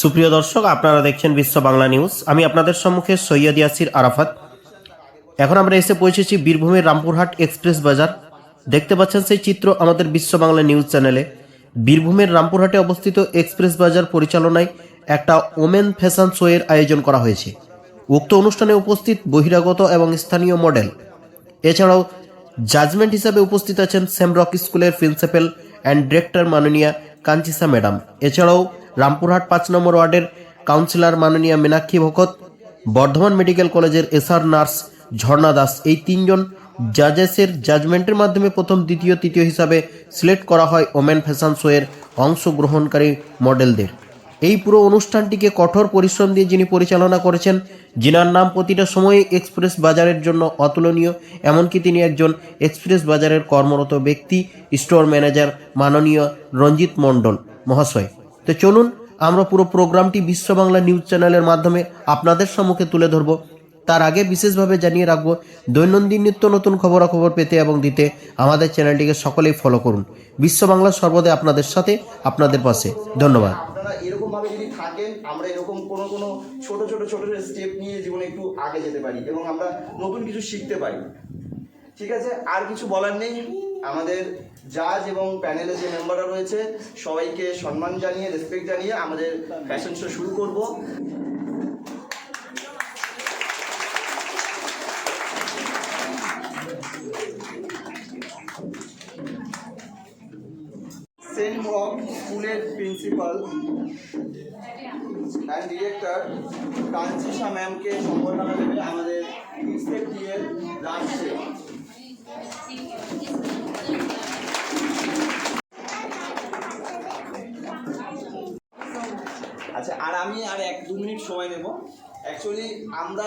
সুপ্রিয় দর্শক, আপনারা দেখছেন বিশ্ব বাংলা নিউজ। আমি আপনাদের সম্মুখে সৈয়দ ইয়াসির আরাফাত। এখন আমরা এসে পৌঁছেছি বীরভূমের রামপুরহাট এক্সপ্রেস বাজার। দেখতে পাচ্ছেন সেই চিত্র আমাদের বিশ্ব বাংলা নিউজ চ্যানেলে। বীরভূমের রামপুরহাটে অবস্থিত এক্সপ্রেস বাজার পরিচালনায় একটা ওমেন ফ্যাশন শো এর আয়োজন করা হয়েছে। উক্ত অনুষ্ঠানে উপস্থিত বহিরাগত এবং স্থানীয় মডেল। এছাড়াও জাজমেন্ট হিসাবে উপস্থিত আছেন সেমরক স্কুলের প্রিন্সিপাল অ্যান্ড ডিরেক্টর মাননীয়া কাঞ্চিসা ম্যাডাম। এছাড়াও রামপুরহাট পাঁচ নম্বর ওয়ার্ডের কাউন্সিলর মাননীয়া মীনাক্ষী ভকত, বর্ধমান মেডিকেল কলেজের এসআর নার্স ঝর্ণা দাস। এই তিনজন জাজেসের জাজমেন্টের মাধ্যমে প্রথম, দ্বিতীয়, তৃতীয় হিসাবে সিলেক্ট করা হয় ওমেন ফ্যাশন শো এর অংশগ্রহণকারী মডেলদের। এই পুরো অনুষ্ঠানটিকে কঠোর পরিশ্রম দিয়ে যিনি পরিচালনা করেছেন, যিনার নাম প্রতিটা সময়ে এক্সপ্রেস বাজারের জন্য অতুলনীয়, এমনকি তিনি একজন এক্সপ্রেস বাজারের কর্মরত ব্যক্তি, স্টোর ম্যানেজার মাননীয় রঞ্জিত মণ্ডল মহাশয়। তো চলুন, আমরা পুরো প্রোগ্রামটি বিশ্ব বাংলা নিউজ চ্যানেলের মাধ্যমে আপনাদের সম্মুখে তুলে ধরব। তার আগে বিশেষভাবে জানিয়ে রাখব, দৈনন্দিন নিত্য নতুন খবরাখবর পেতে এবং দিতে আমাদের চ্যানেলটিকে সকলেই ফলো করুন। বিশ্ব বাংলা সর্বদা আপনাদের সাথে, আপনাদের পাশে। ধন্যবাদ। শিখতে পারি। ঠিক আছে? আর কিছু বলার নেই? আমাদের জাজ এবং প্যানেলে যে মেম্বাররা রয়েছে, সবাইকে সম্মান জানিয়ে রেসপেক্ট জানিয়ে আমাদের ফ্যাশন শো শুরু করব। সেন্ট মক স্কুলের প্রিন্সিপাল অ্যান্ড ডিরেক্টর কাঞ্চিসা ম্যামকে সম্বর্ধনা দেবে আমাদের ইনসেপ্ট এর লাস্টে আচ্ছা আর আমি আর এক দু মিনিট সময় নেব। অ্যাকচুয়ালি আমরা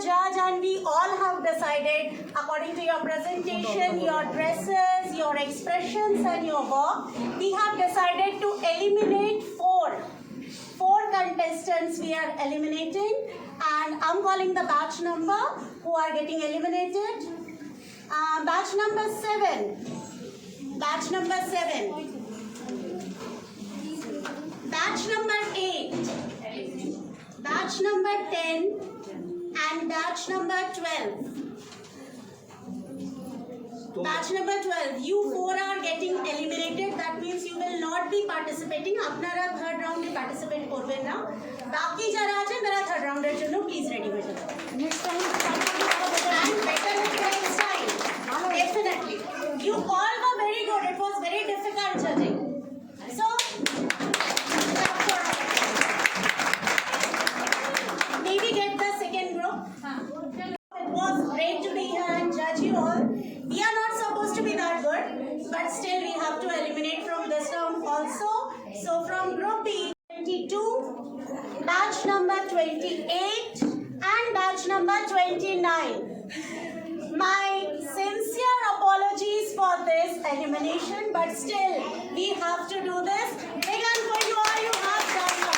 Judge, and we all have decided, according to your presentation, your dresses, your expressions, and your work, we have decided to eliminate four. Four contestants we are eliminating, and I'm calling the batch number who are getting eliminated. Uh, batch number seven. Batch number seven. Batch number eight. Batch number ten And batch number twelve. Batch number 12, you four are getting eliminated. That means you will not be participating. আপনারা third রাউন্ডে participate করবেন না বাকি যারা আছেন তারা third রাউন্ডের জন্য প্লিজ রেডি হয়ে যাবেন next time and better next time definitely you all were very good it was very difficult judging so but still we have to eliminate from this round also. So from group B, 22, batch number 28, and batch number 29. My sincere apologies for this elimination, but still we have to do this. Big for you all, you have done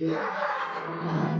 Yeah.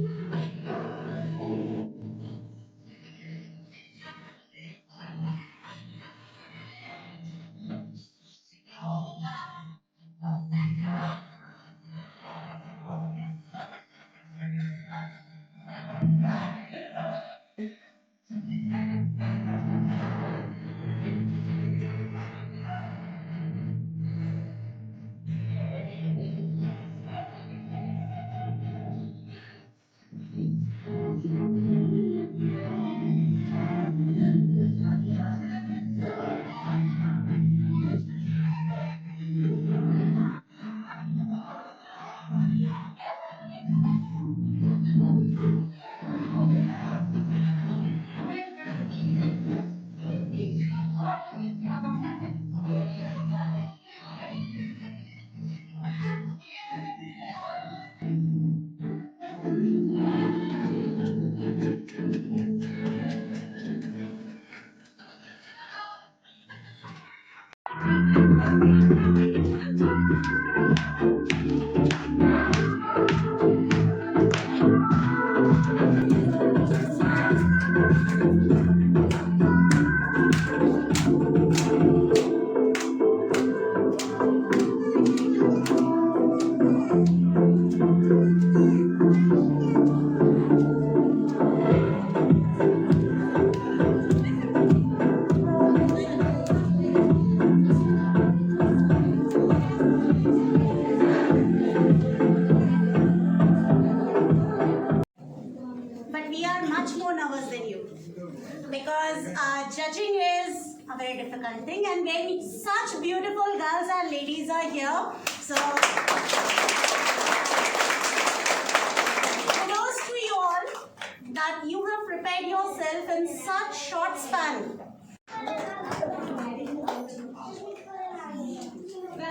in such short span.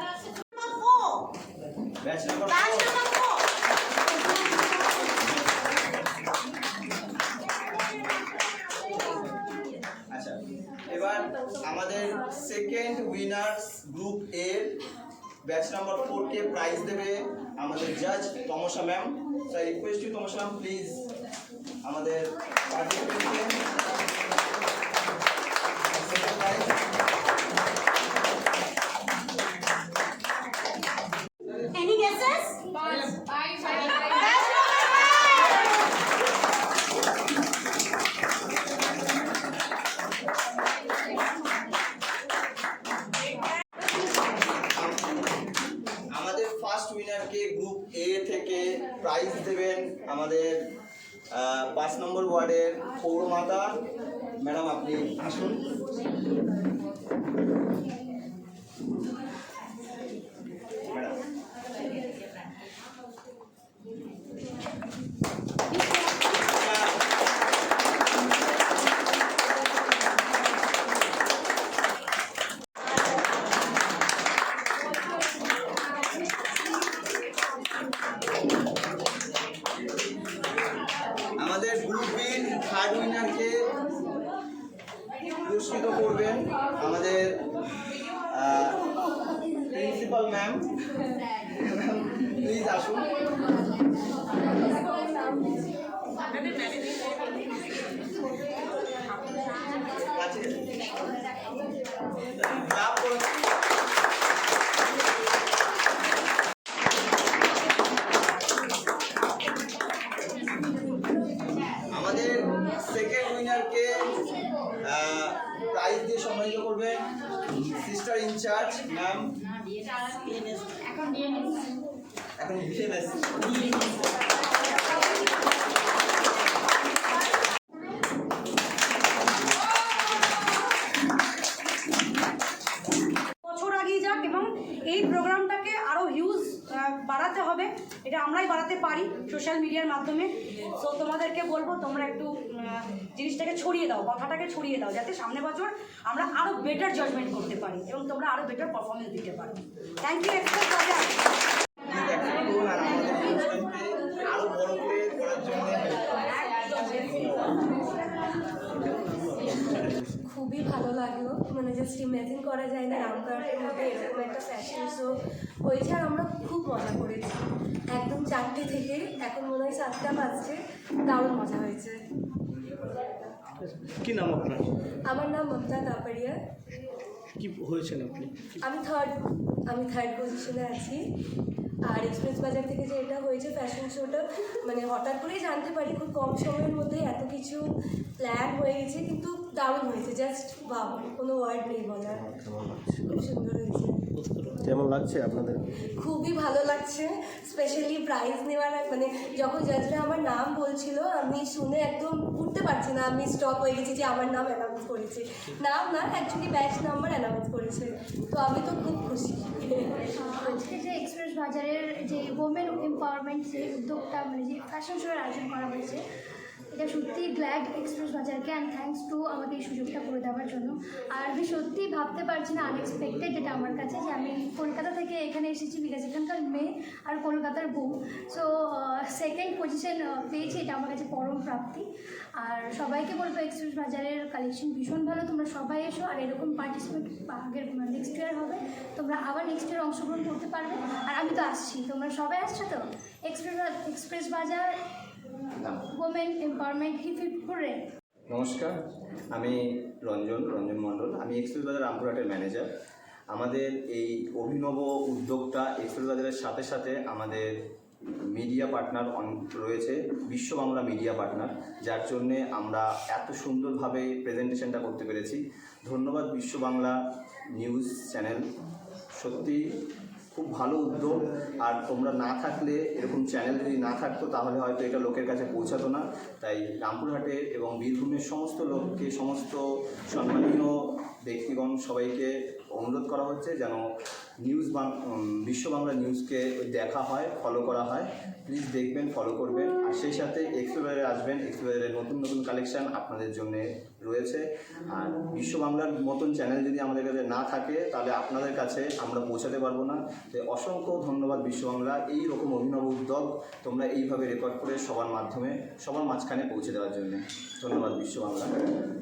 আচ্ছা, number four. Batch number four. এবার আমাদের second winners group এর batch number prize দেবে আমাদের জাজ Tamasa ma'am তাই request you Tamasa ma'am please আমাদের পার্টিসিপেন্টকে Any guesses? আমাদের ফার্স্ট উইনারকে গ্রুপ এ থেকে প্রাইজ দেবেন আমাদের আহ, পাঁচ নম্বর ওয়ার্ডের পৌরমাতা ম্যাডাম আপনি আসুন ম্যাডাম প্রাইজ করবেন সিস্টার ইনচার্জ ম্যাম এখন বিএনএস বছর আগিয়ে যাক এবং এই প্রোগ্রামটাকে আরও হিউজ বাড়াতে হবে। এটা আমরাই বাড়াতে পারি সোশ্যাল মিডিয়ার মাধ্যমে। সো তোমাদেরকে বলব তোমরা একটু জিনিসটাকে ছড়িয়ে দাও, কথাটাকে ছড়িয়ে দাও, যাতে সামনে বছর আমরা আরও বেটার জাজমেন্ট করতে পারি এবং তোমরা আরও বেটার পারফরমেন্স দিতে পারো। থ্যাংক ইউ খুবই ভালো লাগল। মানে জাস্ট ইমাজিন করা যায় না রামকারের মধ্যে এরকম একটা ফ্যাশন শো হয়েছে আর আমরা খুব মজা করেছি। একদম চারটে থেকে, এখন মনে হয় সাতটা বাজছে, দারুণ মজা হয়েছে। কি নাম আপনার? আমার নাম মমতা কাপাড়িয়া কি হয়েছেন আপনি? আমি থার্ড আমি থার্ড পজিশনে আছি। আর এক্সপ্রেস বাজার থেকে যে এটা হয়েছে ফ্যাশন শোটা মানে হঠাৎ করেই জানতে পারি খুব কম সময়ের মধ্যে এত কিছু প্ল্যান হয়ে গেছে কিন্তু দারুণ হয়েছে। জাস্ট বা কোনো ওয়ার্ড নেই বলার। খুব সুন্দর হয়েছে। কেমন লাগছে আপনাদের? খুবই ভালো লাগছে স্পেশালি প্রাইজ নেওয়ার মানে যখন জাজরা আমার নাম বলছিল আমি শুনে একদম উঠতে পারছি না আমি স্টপ হয়ে গেছি যে আমার নাম অ্যানাউন্স করেছে। নাম না অ্যাকচুয়ালি ব্যাচ নাম্বার অ্যানাউন্স করেছে। তো আমি তো খুব খুশি। আজকে যে এক্সপ্রেস বাজারের যে ওমেন এম্পাওয়ারমেন্ট যে উদ্যোগটা মানে যে ফ্যাশন শোর আয়োজন করা হয়েছে এটা সত্যি গ্ল্যাড এক্সপ্রেস বাজারকে অ্যান্ড থ্যাঙ্কস টু আমাকে এই সুযোগটা করে দেওয়ার জন্য। আর আমি সত্যি ভাবতে পারছি না আনএক্সপেক্টেড যেটা আমার কাছে, যে আমি কলকাতা থেকে এখানে এসেছি বিকজ এখানকার মেয়ে আর কলকাতার বউ। সো সেকেন্ড পজিশন পেয়েছি, এটা আমার কাছে পরম প্রাপ্তি। আর সবাইকে বলব এক্সপ্রেস বাজারের কালেকশন ভীষণ ভালো। তোমরা সবাই এসো, আর এরকম পার্টিসিপেট আগের নেক্সট ইয়ার হবে। তোমরা আবার নেক্সট ইয়ার অংশগ্রহণ করতে পারবে। আর আমি তো আসছি, তোমরা সবাই আসছো তো? Express express Bazaar women empowerment হিফিপুরে নমস্কার আমি রঞ্জন রঞ্জন মণ্ডল। আমি এক্সপ্রেস বাজার রামপুরহাটের ম্যানেজার আমাদের এই অভিনব উদ্যোগটা এক্সপ্রেস বাজারের সাথে সাথে আমাদের মিডিয়া পার্টনার রয়েছে বিশ্ব বাংলা মিডিয়া পার্টনার যার জন্যে আমরা এত সুন্দরভাবে প্রেজেন্টেশনটা করতে পেরেছি। ধন্যবাদ বিশ্ব বাংলা নিউজ চ্যানেল সত্যি খুব ভালো উদ্যোগ। আর তোমরা না থাকলে, এরকম চ্যানেল যদি না থাকতো, তাহলে হয়তো এটা লোকের কাছে পৌঁছাতো না। তাই রামপুরহাটে এবং বীরভূমের সমস্ত লোককে, সমস্ত সম্মানীয় ব্যক্তিগণ সবাইকে অনুরোধ করা হচ্ছে যেন নিউজ বিশ্ব বাংলা নিউজকে দেখা হয় ফলো করা হয়। প্লিজ দেখবেন ফলো করবেন। আর সেই সাথে এক্সপ্লোরারে আসবেন। এক্সপ্লোরারের নতুন নতুন কালেকশান আপনাদের জন্য রয়েছে। আর বিশ্ব বাংলার মতন চ্যানেল যদি আমাদের কাছে না থাকে, তাহলে আপনাদের কাছে আমরা পৌঁছাতে পারব না। তাই অসংখ্য ধন্যবাদ বিশ্ব বাংলা। এই রকম অভিনব উদ্যোগ তোমরা এইভাবে রেকর্ড করে সবার মাধ্যমে, সবার মাঝখানে পৌঁছে দেওয়ার জন্য। ধন্যবাদ বিশ্ব বাংলা।